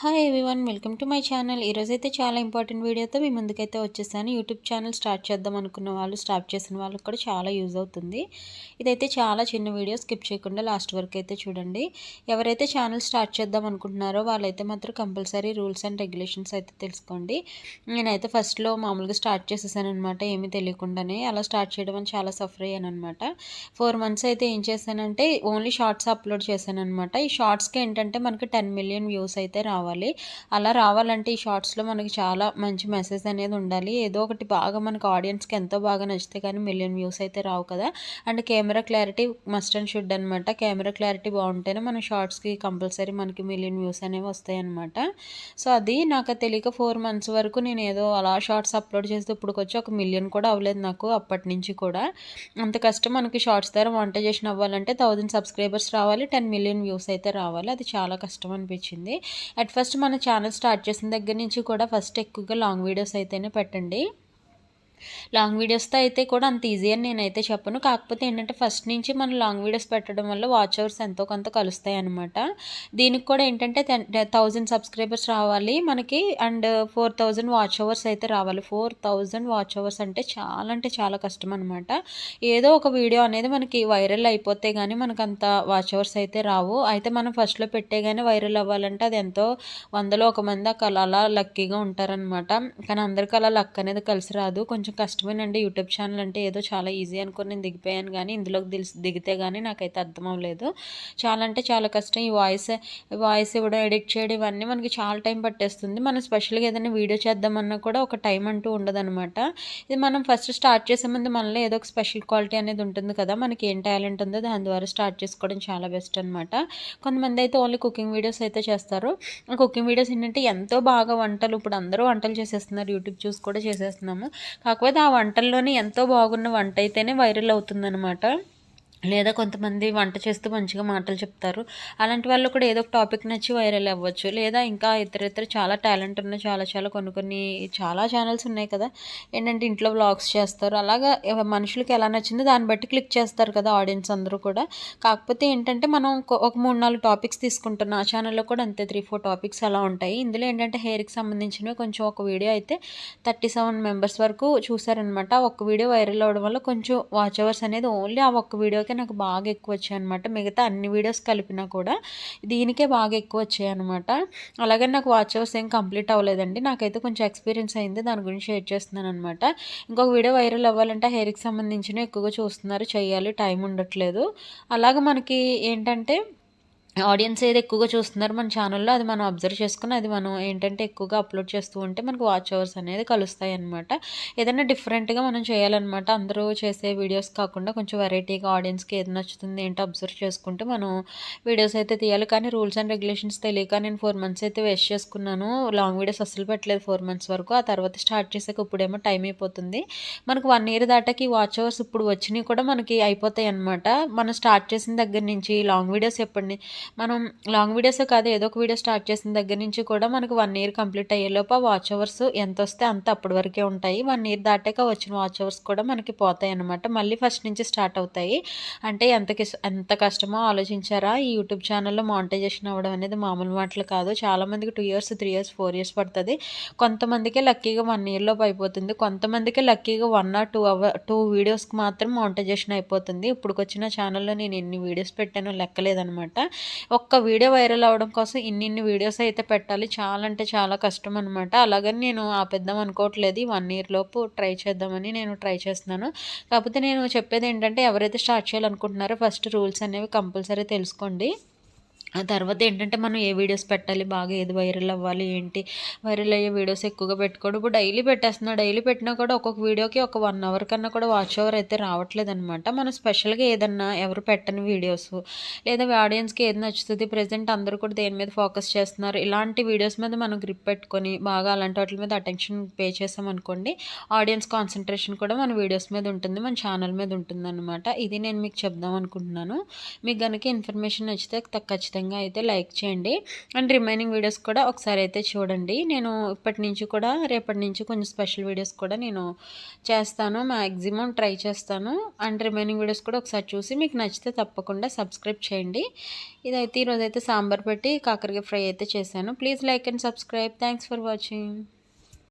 Hi everyone welcome to my channel ఈరోజు అయితే చాలా ఇంపార్టెంట్ వీడియోతో మీ ముందుకైతే వచ్చేసాను. యూట్యూబ్ ఛానల్ స్టార్ట్ చేద్దాం అనుకున్న వాళ్ళు స్టార్ట్ చేసిన వాళ్ళకి కూడా చాలా యూజ్ అవుతుంది. ఇదైతే చాలా చిన్న వీడియో స్కిప్ చేయకుండా లాస్ట్ వరకు అయితే చూడండి. ఎవరైతే ఛానల్ స్టార్ట్ చేద్దాం అనుకుంటున్నారో వాళ్ళైతే మాత్రం కంపల్సరీ రూల్స్ అండ్ రెగ్యులేషన్స్ అయితే తెలుసుకోండి. నేనైతే ఫస్ట్లో మామూలుగా స్టార్ట్ చేసేసాను అనమాట ఏమీ తెలియకుండానే. అలా స్టార్ట్ చేయడం అని చాలా సఫర్ అయ్యాను అనమాట ఫోర్ మంత్స్ అయితే ఏం చేశానంటే ఓన్లీ షార్ట్స్ అప్లోడ్ చేశాను అనమాట ఈ షార్ట్స్కి ఏంటంటే మనకి టెన్ మిలియన్ వ్యూస్ అయితే రావాలి. రావాలి. అలా రావాలంటే ఈ షార్ట్స్లో మనకి చాలా మంచి మెసేజ్ అనేది ఉండాలి. ఏదో ఒకటి బాగా మనకు ఆడియన్స్కి ఎంతో బాగా నచ్చితే కానీ మిలియన్ వ్యూస్ అయితే రావు కదా. And camera clarity must and should అనమాట కెమెరా క్లారిటీ బాగుంటేనే మన షార్ట్స్కి కంపల్సరీ మనకి మిలియన్ వ్యూస్ అనేవి వస్తాయి అనమాట సో అది నాకు తెలియక ఫోర్ మంత్స్ వరకు నేను ఏదో అలా షార్ట్స్ అప్లోడ్ చేస్తే ఇప్పుడు వచ్చి ఒక మిలియన్ కూడా అవ్వలేదు నాకు అప్పటి నుంచి కూడా. అంత కష్టం మనకి షార్ట్స్ ద్వారా మానిటైజేషన్ అవ్వాలంటే థౌజండ్ సబ్స్క్రైబర్స్ రావాలి టెన్ మిలియన్ వ్యూస్ అయితే రావాలి. అది చాలా కష్టం అనిపించింది. అట్ ఫస్ట్ మన ఛానల్ స్టార్ట్ చేసిన దగ్గర నుంచి కూడా ఫస్ట్ ఎక్కువగా లాంగ్ వీడియోస్ అయితేనే పెట్టండి. లాంగ్ వీడియోస్తో అయితే కూడా అంత ఈజీ అని నేనైతే చెప్పను. కాకపోతే ఏంటంటే ఫస్ట్ నుంచి మనం లాంగ్ వీడియోస్ పెట్టడం వల్ల వాచ్ అవర్స్ ఎంతో కొంత కలుస్తాయి అనమాట దీనికి కూడా ఏంటంటే థౌజండ్ సబ్స్క్రైబర్స్ రావాలి మనకి and four thousand watch hours అయితే రావాలి. ఫోర్ థౌజండ్ వాచ్ అవర్స్ అంటే చాలా అంటే చాలా కష్టం అనమాట ఏదో ఒక వీడియో అనేది మనకి వైరల్ అయిపోతే కానీ మనకు అంత వాచ్ అవర్స్ అయితే రావు. అయితే మనం ఫస్ట్లో పెట్టే కానీ వైరల్ అవ్వాలంటే అది ఎంతో వందలో ఒక మంది అలా లక్కీగా ఉంటారనమాట కానీ అందరికీ అలా లక్ అనేది కలిసి రాదు. కొంచెం కొంచెం కష్టమేనండి. యూట్యూబ్ ఛానల్ అంటే ఏదో చాలా ఈజీ అనుకుని నేను దిగిపోయాను కానీ ఇందులోకి దిల్ దిగితే కానీ నాకైతే అర్థం అవ్వలేదు చాలా అంటే చాలా కష్టం. ఈ వాయిస్ వాయిస్ ఇవ్వడం ఎడిట్ చేయడం ఇవన్నీ మనకి చాలా టైం పట్టేస్తుంది. మనం స్పెషల్గా ఏదైనా వీడియో చేద్దామన్నా కూడా ఒక టైం అంటూ ఉండదనమాట ఇది మనం ఫస్ట్ స్టార్ట్ చేసే ముందు మనలో ఏదో ఒక స్పెషల్ క్వాలిటీ అనేది ఉంటుంది కదా మనకి ఏం టాలెంట్ ఉందో దాని ద్వారా స్టార్ట్ చేసుకోవడం చాలా బెస్ట్ అనమాట కొంతమంది అయితే ఓన్లీ కుకింగ్ వీడియోస్ అయితే చేస్తారు. కుకింగ్ వీడియోస్ ఏంటంటే ఎంతో బాగా వంటలు ఇప్పుడు అందరూ వంటలు చేసేస్తున్నారు. యూట్యూబ్ చూసి కూడా చేసేస్తున్నాము. కాకపోతే ఆ వంటల్లోనే ఎంతో బాగున్న వంట అయితేనే వైరల్ అవుతుందనమాట లేదా కొంతమంది వంట చేస్తూ మంచిగా మాటలు చెప్తారు. అలాంటి వాళ్ళు కూడా ఏదో ఒక టాపిక్ నచ్చి వైరల్ అవ్వచ్చు. లేదా ఇంకా ఇతర ఇతర చాలా టాలెంట్ ఉన్న చాలా చాలా కొన్ని కొన్ని చాలా ఛానల్స్ ఉన్నాయి కదా. ఏంటంటే ఇంట్లో వ్లాగ్స్ చేస్తారు. అలాగా మనుషులకి ఎలా నచ్చిందో దాన్ని బట్టి క్లిక్ చేస్తారు కదా ఆడియన్స్ అందరూ కూడా. కాకపోతే ఏంటంటే మనం ఒక మూడు నాలుగు టాపిక్స్ తీసుకుంటున్న ఆ ఛానల్లో కూడా అంతే త్రీ ఫోర్ టాపిక్స్ అలా ఉంటాయి. ఇందులో ఏంటంటే హెయిర్కి సంబంధించినవి కొంచెం ఒక వీడియో అయితే థర్టీ సెవెన్ మెంబర్స్ వరకు చూసారనమాట. ఒక వీడియో వైరల్ అవ్వడం వల్ల కొంచెం వాచ్ అవర్స్ అనేది ఓన్లీ ఆ ఒక్క వీడియో వీడియోకే నాకు బాగా ఎక్కువ వచ్చాయి అనమాట మిగతా అన్ని వీడియోస్ కలిపినా కూడా దీనికే బాగా ఎక్కువ వచ్చాయి అనమాట అలాగే నాకు వాచ్ అవర్స్ ఏం కంప్లీట్ అవ్వలేదండి. నాకైతే కొంచెం ఎక్స్పీరియన్స్ అయింది. దాని గురించి షేర్ చేస్తున్నాను అనమాట ఇంకొక వీడియో వైరల్ అవ్వాలంటే హెయిర్కి సంబంధించిన ఎక్కువగా చూస్తున్నారు. చేయాలి టైం ఉండట్లేదు. అలాగే మనకి ఏంటంటే ఆడియన్స్ ఏది ఎక్కువగా చూస్తున్నారు మన ఛానల్లో అది మనం అబ్జర్వ్ చేసుకుని అది మనం ఏంటంటే ఎక్కువగా అప్లోడ్ చేస్తూ ఉంటే మనకు వాచ్ అవర్స్ అనేది కలుస్తాయి అనమాట ఏదైనా డిఫరెంట్గా మనం చేయాలన్నమాట. అందరూ చేసే వీడియోస్ కాకుండా కొంచెం వెరైటీగా ఆడియన్స్కి ఏది నచ్చుతుంది ఏంటో అబ్జర్వ్ చేసుకుంటే మనం వీడియోస్ అయితే తీయాలి. కానీ రూల్స్ అండ్ రెగ్యులేషన్స్ తెలియక నేను ఫోర్ మంత్స్ అయితే వేస్ట్ చేసుకున్నాను. లాంగ్ వీడియోస్ అసలు పెట్టలేదు ఫోర్ మంత్స్ వరకు. ఆ తర్వాత స్టార్ట్ చేసాక ఇప్పుడేమో టైం అయిపోతుంది. మనకు వన్ ఇయర్ దాటాకి వాచ్ అవర్స్ ఇప్పుడు వచ్చినాయి కూడా మనకి అయిపోతాయి అనమాట మనం స్టార్ట్ చేసిన దగ్గర నుంచి లాంగ్ వీడియోస్ ఎప్పటి మనం లాంగ్ వీడియోస్ కాదు ఏదో ఒక వీడియో స్టార్ట్ చేసిన దగ్గర నుంచి కూడా మనకు వన్ ఇయర్ కంప్లీట్ అయ్యేలోపు ఆ వాచ్ అవర్స్ ఎంత వస్తే అంత అప్పటి వరకే ఉంటాయి. వన్ ఇయర్ దాటాక వచ్చిన వాచ్ అవర్స్ కూడా మనకి పోతాయి అనమాట మళ్ళీ ఫస్ట్ నుంచి స్టార్ట్ అవుతాయి. అంటే ఎంత ఎంత కష్టమో ఆలోచించారా? ఈ యూట్యూబ్ ఛానల్లో మానిటైజేషన్ అవ్వడం అనేది మామూలు మాటలు కాదు. చాలామందికి two years three years four years పడుతుంది. కొంతమందికి లక్కీగా వన్ ఇయర్లోపు అయిపోతుంది. కొంతమందికి లక్కీగా one or two hour two వీడియోస్కి మాత్రం మానిటైజేషన్ అయిపోతుంది. ఇప్పుడుకొచ్చిన ఛానల్లో నేను ఎన్ని వీడియోస్ పెట్టానో లెక్కలేదనమాట ఒక్క వీడియో వైరల్ అవ్వడం కోసం ఇన్ని వీడియోస్ అయితే పెట్టాలి. చాలా అంటే చాలా కష్టం అనమాట అలాగని నేను ఆపేద్దాం అనుకోవట్లేదు. వన్ ఇయర్ లోపు ట్రై చేద్దామని నేను ట్రై చేస్తున్నాను. కాకపోతే నేను చెప్పేది ఏంటంటే ఎవరైతే స్టార్ట్ చేయాలనుకుంటున్నారో ఫస్ట్ రూల్స్ అనేవి కంపల్సరీ తెలుసుకోండి. ఆ తర్వాత ఏంటంటే మనం ఏ వీడియోస్ పెట్టాలి బాగా ఏది వైరల్ అవ్వాలి ఏంటి వైరల్ అయ్యే వీడియోస్ ఎక్కువగా పెట్టుకోడు. ఇప్పుడు డైలీ పెట్టేస్తున్నా డైలీ పెట్టినా కూడా ఒక్కొక్క వీడియోకి ఒక వన్ అవర్ కన్నా కూడా వాచ్ అవర్ అయితే రావట్లేదు అనమాట మనం స్పెషల్గా ఏదన్నా ఎవరు పెట్టని వీడియోస్ లేదా ఆడియన్స్కి ఏది నచ్చుతుంది ప్రజెంట్ అందరూ కూడా దేని మీద ఫోకస్ చేస్తున్నారు ఇలాంటి వీడియోస్ మీద మనం గ్రిప్ పెట్టుకొని బాగా అలాంటి వాటి మీద అటెన్షన్ పే చేసామనుకోండి ఆడియన్స్ కాన్సన్ట్రేషన్ కూడా మన వీడియోస్ మీద ఉంటుంది మన ఛానల్ మీద ఉంటుంది ఇది నేను మీకు చెప్దాం అనుకుంటున్నాను. మీకు కనుక ఇన్ఫర్మేషన్ నచ్చితే ఖచ్చితంగా ఖచ్చితంగా అయితే లైక్ చేయండి. అండ్ రిమైనింగ్ వీడియోస్ కూడా ఒకసారి అయితే చూడండి. నేను ఇప్పటి నుంచి కూడా రేపటి నుంచి కొంచెం స్పెషల్ వీడియోస్ కూడా నేను చేస్తాను. మ్యాక్సిమం ట్రై చేస్తాను. అండ్ రిమైనింగ్ వీడియోస్ కూడా ఒకసారి చూసి మీకు నచ్చితే తప్పకుండా సబ్స్క్రైబ్ చేయండి. ఇదైతే ఈరోజైతే సాంబార్ పెట్టి కాకరకాయ ఫ్రై అయితే చేశాను. Please like and subscribe. Thanks for watching.